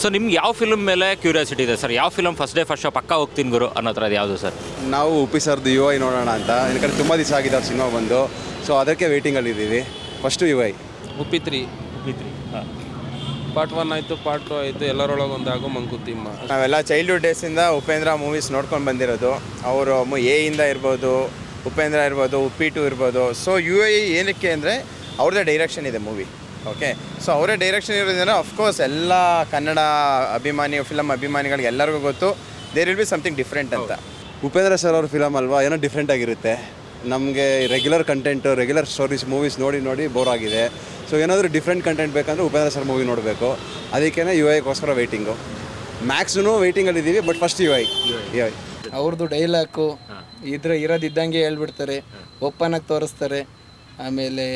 So ನಿಮ್ಗೆ ಯಾವ film ಮೇಲೆ ಕ್ಯೂರಿಯಾಸಿಟಿ ಇದೆ? ಸರ್ ಯಾವ film first day first show ಪಕ್ಕ ಹೋಗ್ತೀನಿ ಗುರು ಅನ್ನೋ ಥರದ್ದು ಯಾವುದು ಸರ್ ನಾವು ಉಪ್ಪಿ ಸರ್ದು ಯು ಐ ನೋಡೋಣ ಅಂತ. ಯಾಕಂದರೆ ತುಂಬ ದಿವಸ ಆಗಿದೆ ಅವ್ರ ಸಿನಿಮಾ ಬಂದು. ಸೊ ಅದಕ್ಕೆ ವೇಟಿಂಗಲ್ಲಿದ್ದೀವಿ ಫಸ್ಟು ಯು ಐ ಉಪ್ಪಿತ್ರಿ ಪಾರ್ಟ್ ಒನ್ ಆಯಿತು ಪಾರ್ಟ್ ಟು ಆಯಿತು ಎಲ್ಲರೊಳಗೆ ಒಂದು ಆಗೋ ಮಂಕುತಿಮ್ಮ ನಾವೆಲ್ಲ ಚೈಲ್ಡ್ಹುಡ್ ಡೇಸಿಂದ ಉಪೇಂದ್ರ ಮೂವೀಸ್ ನೋಡ್ಕೊಂಡು ಬಂದಿರೋದು. ಅವರು ಎ ಇಂದ ಇರ್ಬೋದು ಉಪೇಂದ್ರ ಇರ್ಬೋದು ಉಪ್ಪಿ ಟು ಇರ್ಬೋದು. ಸೊ ಯು ಐ ಏನಕ್ಕೆ ಅಂದರೆ ಅವ್ರದ್ದೇ ಡೈರೆಕ್ಷನ್ ಇದೆ ಮೂವಿ ಓಕೆ ಸೊ ಅವರೇ ಡೈರೆಕ್ಷನ್ ಇರೋದ್ರಿಂದ ಅಫ್ಕೋರ್ಸ್ ಎಲ್ಲ ಕನ್ನಡ ಅಭಿಮಾನಿ ಫಿಲಮ್ ಅಭಿಮಾನಿಗಳಿಗೆ ಎಲ್ಲರಿಗೂ ಗೊತ್ತು. There will be something different ಅಂತ. ಉಪೇಂದ್ರ ಸರ್ ಅವ್ರ ಫಿಲಮ್ ಅಲ್ವಾ? ಏನೋ ಡಿಫ್ರೆಂಟ್ ಆಗಿರುತ್ತೆ. ನಮಗೆ regular content regular stories movies ನೋಡಿ ನೋಡಿ ಬೋರ್ ಆಗಿದೆ. ಸೊ ಏನಾದರೂ ಡಿಫ್ರೆಂಟ್ ಕಂಟೆಂಟ್ ಬೇಕಂದ್ರೆ ಉಪೇಂದ್ರ ಸರ್ ಮೂವಿ ನೋಡಬೇಕು. ಅದಕ್ಕೇ ಯು ಐಗೋಸ್ಕರ ವೆಯ್ಟಿಂಗು ಮ್ಯಾಕ್ಸೂ ವೆಯ್ಟಿಂಗಲ್ಲಿದ್ದೀವಿ but first U I U I ಅವ್ರದ್ದು ಡೈಲಾಕು ಇದ್ರೆ ಇರೋದಿದ್ದಂಗೆ ಹೇಳ್ಬಿಡ್ತಾರೆ. ಒಪ್ಪನಾಗಿ ತೋರಿಸ್ತಾರೆ. ಆಮೇಲೆ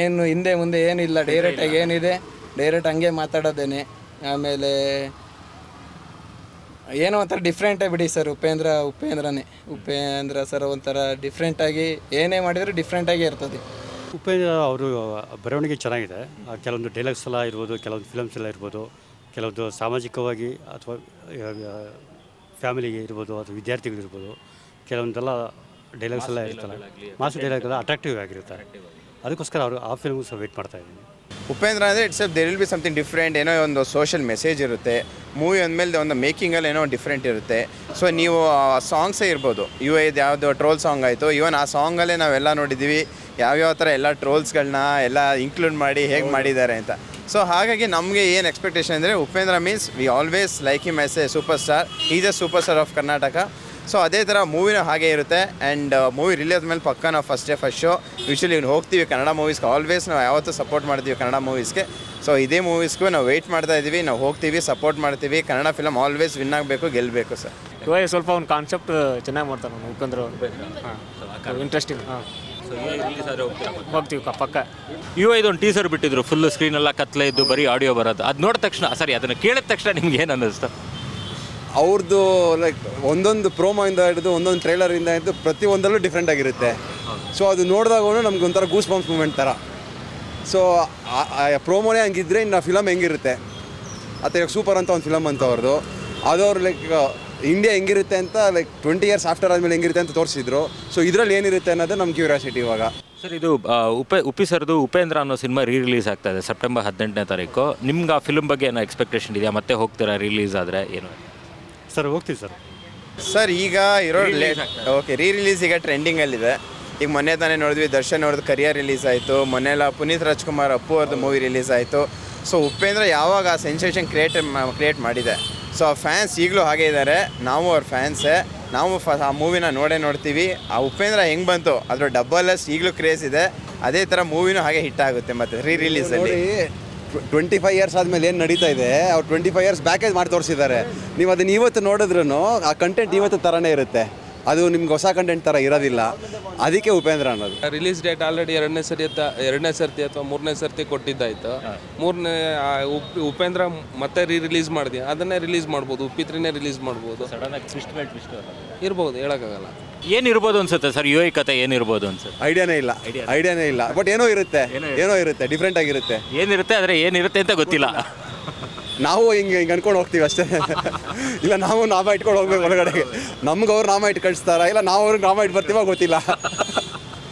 ಏನು ಹಿಂದೆ ಮುಂದೆ ಏನಿಲ್ಲ ಡೈರೆಕ್ಟಾಗಿ ಏನಿದೆ ಡೈರೆಕ್ಟ್ ಹಂಗೆ ಮಾತಾಡೋದೇನೆ. ಆಮೇಲೆ ಏನೋ ಒಂಥರ ಡಿಫ್ರೆಂಟೇ ಬಿಡಿ ಸರ್ ಉಪೇಂದ್ರ ಉಪೇಂದ್ರನೇ. ಉಪೇಂದ್ರ ಸರ್ ಒಂಥರ ಡಿಫ್ರೆಂಟಾಗಿ ಏನೇ ಮಾಡಿದರೂ ಡಿಫ್ರೆಂಟಾಗಿ ಇರ್ತದೆ. ಉಪೇಂದ್ರ ಅವರು ಬರವಣಿಗೆ ಚೆನ್ನಾಗಿದೆ. ಆ ಕೆಲವೊಂದು ಡೈಲಾಗ್ಸ್ ಎಲ್ಲ ಇರ್ಬೋದು ಕೆಲವೊಂದು ಫಿಲಮ್ಸ್ ಎಲ್ಲ ಇರ್ಬೋದು ಕೆಲವೊಂದು ಸಾಮಾಜಿಕವಾಗಿ ಅಥವಾ ಫ್ಯಾಮಿಲಿಗೆ ಇರ್ಬೋದು ಅಥವಾ ವಿದ್ಯಾರ್ಥಿಗಳಿರ್ಬೋದು ಕೆಲವೊಂದೆಲ್ಲ ಡೈಲಾಗ್ಸ್ ಎಲ್ಲ ಇರ್ತಲ್ಲ. ಮಾಸ್ ಡೈಲಾಗ್ ಎಲ್ಲ ಅಟ್ರಾಕ್ಟಿವ್ ಆಗಿರುತ್ತೆ. ಅದಕ್ಕೋಸ್ಕರ ಅವರು ಆ ಫಿಲ್ಮ್ಗೂ ಸಹ ವೇಟ್ ಮಾಡ್ತಾ ಇದ್ದೀನಿ. ಉಪೇಂದ್ರ ಅಂದರೆ it's there will be something different ಏನೋ ಒಂದು ಸೋಷಿಯಲ್ ಮೆಸೇಜ್ ಇರುತ್ತೆ. ಮೂವಿ ಅಂದಮೇಲೆ ಒಂದು ಮೇಕಿಂಗಲ್ಲಿ ಏನೋ ಡಿಫ್ರೆಂಟ್ ಇರುತ್ತೆ. ಸೊ ನೀವು ಸಾಂಗ್ಸೇ ಇರ್ಬೋದು. ಯು ಇದು ಯಾವುದು ಟ್ರೋಲ್ ಸಾಂಗ್ ಆಯಿತು. ಇವನ್ ಆ ಸಾಂಗಲ್ಲೇ ನಾವೆಲ್ಲ ನೋಡಿದ್ದೀವಿ ಯಾವ್ಯಾವ ಥರ ಎಲ್ಲ ಟ್ರೋಲ್ಸ್ಗಳನ್ನ ಎಲ್ಲ ಇನ್ಕ್ಲೂಡ್ ಮಾಡಿ ಹೇಗೆ ಮಾಡಿದ್ದಾರೆ ಅಂತ. ಸೊ ಹಾಗಾಗಿ ನಮಗೆ ಏನು ಎಕ್ಸ್ಪೆಕ್ಟೇಷನ್ ಅಂದರೆ Upendra means we always like him is a super star is a super star of Karnataka so ಅದೇ ಥರ ಮೂವಿನ ಹಾಗೆ ಇರುತ್ತೆ. ಆ್ಯಂಡ್ ಮೂವಿ ರಿಲೀಸ್ ಮೇಲೆ ಪಕ್ಕ ನಾವು first day first show usually ಹೋಗ್ತೀವಿ ಕನ್ನಡ ಮೂವೀಸ್ಗೆ ಆಲ್ವೇಸ್ ನಾವು ಯಾವತ್ತೂ ಸಪೋರ್ಟ್ ಮಾಡ್ತೀವಿ ಕನ್ನಡ ಮೂವೀಸ್ಗೆ ಸೊ ಇದೇ ಮೂವೀಸ್ಗೂ ನಾವು ವೆಯ್ಟ್ ಮಾಡ್ತಾ ಇದ್ದೀವಿ ನಾವು ಹೋಗ್ತೀವಿ ಸಪೋರ್ಟ್ ಮಾಡ್ತೀವಿ. ಕನ್ನಡ ಫಿಲಮ್ ಆಲ್ವೇಸ್ ವಿನ್ ಆಗಬೇಕು ಗೆಲ್ಲಬೇಕು ಸರ್ ಇವಾಗ ಸ್ವಲ್ಪ ಒಂದು ಕಾನ್ಸೆಪ್ಟ್ ಚೆನ್ನಾಗಿ ಮಾಡ್ತಾರೆ ಅವ್ನು ಉಕ್ಕಂದ್ರೆ ಹಾಂ. ಇಂಟ್ರೆಸ್ಟಿಂಗ್ ಹಾಂ. ಹೋಗ್ತೀವಿ ಕ- ಪಕ್ಕ. ಯು ಇದೊಂದು ಒಂದು ಟೀಸರ್ ಬಿಟ್ಟಿದ್ರು. ಫುಲ್ ಸ್ಕ್ರೀನ್ ಎಲ್ಲ ಕತ್ಲೆ ಇದ್ದು ಬರೀ ಆಡಿಯೋ ಬರೋದು. ಅದು ನೋಡಿದ ತಕ್ಷಣ ಸರಿ ಅದನ್ನು ಕೇಳಿದ ತಕ್ಷಣ ನಿಮ್ಗೆ ಏನು ಅನ್ನಿಸ್ತು? ಅವ್ರದ್ದು ಲೈಕ್ ಒಂದೊಂದು ಪ್ರೋಮೋಯಿಂದ ಹಿಡಿದು ಒಂದೊಂದು ಟ್ರೈಲರಿಂದ ಹಿಡಿದು ಪ್ರತಿಯೊಂದರಲ್ಲೂ ಡಿಫ್ರೆಂಟ್ ಆಗಿರುತ್ತೆ. ಸೊ ಅದು ನೋಡಿದಾಗ ನಮ್ಗೆ ಒಂಥರ ಗೂಸ್ ಬಂಪ್ಸ್ ಮೂಮೆಂಟ್ ಥರ ಸೊ ಪ್ರೋಮೋನೇ ಹಂಗಿದ್ರೆ ಇನ್ನು ಫಿಲಮ್ ಹೆಂಗಿರುತ್ತೆ? ಅಥವಾ ಇವಾಗ ಸೂಪರ್ ಅಂತ ಒಂದು ಫಿಲಮ್ ಅಂತ ಅವ್ರದ್ದು ಅದು ಅವ್ರು ಲೈಕ್ ಇಂಡಿಯಾ ಹೆಂಗಿರುತ್ತೆ ಅಂತ ಲೈಕ್ ಟ್ವೆಂಟಿ ಇಯರ್ಸ್ ಆಫ್ಟರ್ ಆದಮೇಲೆ ಹೆಂಗಿರುತ್ತೆ ಅಂತ ತೋರಿಸಿದ್ರು. ಸೊ ಇದರಲ್ಲಿ ಏನಿರುತ್ತೆ ಅನ್ನೋದು ನಮ್ಮ ಕ್ಯೂರಿಯಾಸಿಟಿ ಇವಾಗ. ಸರ್ ಇದು ಉಪೆ, ಉಪ್ಪಿ ಸರ್ದು ಉಪೇಂದ್ರ ಅನ್ನೋ ಸಿನಿಮಾ ರೀ ರಿಲೀಸ್ ಆಗ್ತಾ ಇದೆ ಸೆಪ್ಟೆಂಬರ್ ಹದಿನೆಂಟನೇ ತಾರೀಕು. ನಿಮ್ಗೆ ಆ ಫಿಲ್ಮ್ ಬಗ್ಗೆ ಏನೋ ಎಕ್ಸ್ಪೆಕ್ಟೇಷನ್ ಇದೆಯಾ? ಮತ್ತೆ ಹೋಗ್ತೀರಾ ರಿಲೀಸ್ ಆದರೆ ಏನು? ಸರ್ ಹೋಗ್ತೀವಿ ಸರ್. ಸರ್ ಈಗ ಇರೋ ಓಕೆ ರೀ ರಿಲೀಸ್ ಈಗ ಟ್ರೆಂಡಿಂಗಲ್ಲಿದೆ ಈಗ ಮೊನ್ನೆ ತಾನೇ ನೋಡಿದ್ವಿ ದರ್ಶನ್ ಅವ್ರದ್ದು ಕರಿಯರ್ ರಿಲೀಸ್ ಆಯಿತು. ಮೊನ್ನೆಲ್ಲ ಪುನೀತ್ ರಾಜ್ಕುಮಾರ್ ಅಪ್ಪು ಅವ್ರದ್ದು ಮೂವಿ ರಿಲೀಸ್ ಆಯಿತು. ಸೊ ಉಪೇಂದ್ರ ಯಾವಾಗ ಆ ಸೆನ್ಸೇಷನ್ ಕ್ರಿಯೇಟ್ ಕ್ರಿಯೇಟ್ ಮಾಡಿದೆ? ಸೊ ಆ ಫ್ಯಾನ್ಸ್ ಈಗಲೂ ಹಾಗೆ ಇದ್ದಾರೆ ನಾವು ಅವ್ರ ಫ್ಯಾನ್ಸೇ ನಾವು ಫ ಆ ಮೂವಿನ ನೋಡೇ ನೋಡ್ತೀವಿ. ಆ ಉಪೇಂದ್ರ ಹೆಂಗೆ ಬಂತು? ಅದರ ಡಬ್ಬಲ್ ಎಸ್ ಈಗಲೂ ಕ್ರೇಸ್ ಇದೆ. ಅದೇ ಥರ ಮೂವಿನೂ ಹಾಗೆ ಹಿಟ್ ಆಗುತ್ತೆ ಮತ್ತೆ ರೀ ರಿಲೀಸಲ್ಲಿ ಟ್ವೆಂಟಿ ಫೈವ್ ಇಯರ್ಸ್ ಆದಮೇಲೆ ಏನು ನಡೀತಾ ಇದೆ, ಅವ್ರು ಟ್ವೆಂಟಿ ಫೈವ್ ಇಯರ್ಸ್ ಬ್ಯಾಕೇಜ್ ಮಾಡಿ ತೋರಿಸಿದ್ದಾರೆ ನೀವು ಅದನ್ನ ಇವತ್ತು ನೋಡಿದ್ರೂ ಆ ಕಂಟೆಂಟ್ ಇವತ್ತು ಥರನೇ ಇರುತ್ತೆ. ಅದು ನಿಮ್ಗೆ ಹೊಸ ಕಂಟೆಂಟ್ ಥರ ಇರೋದಿಲ್ಲ. ಅದಕ್ಕೆ ಉಪೇಂದ್ರ ಅನ್ನೋದು. ರಿಲೀಸ್ ಡೇಟ್ ಆಲ್ರೆಡಿ ಎರಡನೇ ಸರ್ತಿ ಅತ್ತ ಎರಡನೇ ಸರ್ತಿ ಅಥವಾ ಮೂರನೇ ಸರ್ತಿ ಕೊಟ್ಟಿದ್ದಾಯ್ತು. ಮೂರನೇ ಉಪೇಂದ್ರ ಮತ್ತೆ ರೀ ರಿಲೀಸ್ ಮಾಡಿದೆ ಅದನ್ನೇ ರಿಲೀಸ್ ಮಾಡ್ಬೋದು ಉಪ್ಪಿತ್ರಿನೇ ರಿಲೀಸ್ ಮಾಡ್ಬೋದು. ಇರ್ಬೋದು ಹೇಳೋಕ್ಕಾಗಲ್ಲ. ಏನಿರ್ಬೋದು ಅನ್ಸುತ್ತೆ ಸರ್? ಯು ಐ ಕತೆ ಏನಿರ್ಬೋದು ಅನ್ಸುತ್ತೆ? ಐಡಿಯಾನೇ ಇಲ್ಲ. ಐಡಿಯಾನೇ ಇಲ್ಲ. ಬಟ್ ಏನೋ ಇರುತ್ತೆ. ಏನೋ ಇರುತ್ತೆ. ಡಿಫ್ರೆಂಟ್ ಆಗಿರುತ್ತೆ. ಏನಿರುತ್ತೆ ಆದರೆ ಏನಿರುತ್ತೆ ಅಂತ ಗೊತ್ತಿಲ್ಲ. ನಾವು ಹಿಂಗೆ ಹಿಂಗೆ ಅನ್ಕೊಂಡು ಹೋಗ್ತೀವಿ ಅಷ್ಟೇ. ಇಲ್ಲ ನಾವು ನಾಮ ಇಟ್ಕೊಂಡು ಹೋಗ್ಬೇಕು ಒಳಗಡೆಗೆ ನಮ್ಗೆ ಅವ್ರು ನಾಮ ಇಟ್ಟು ಕಳಿಸ್ತಾರ? ಇಲ್ಲ ನಾವು ಅವ್ರಿಗೆ ನಾಮ ಇಟ್ಟು ಬರ್ತೀವೋ ಗೊತ್ತಿಲ್ಲ.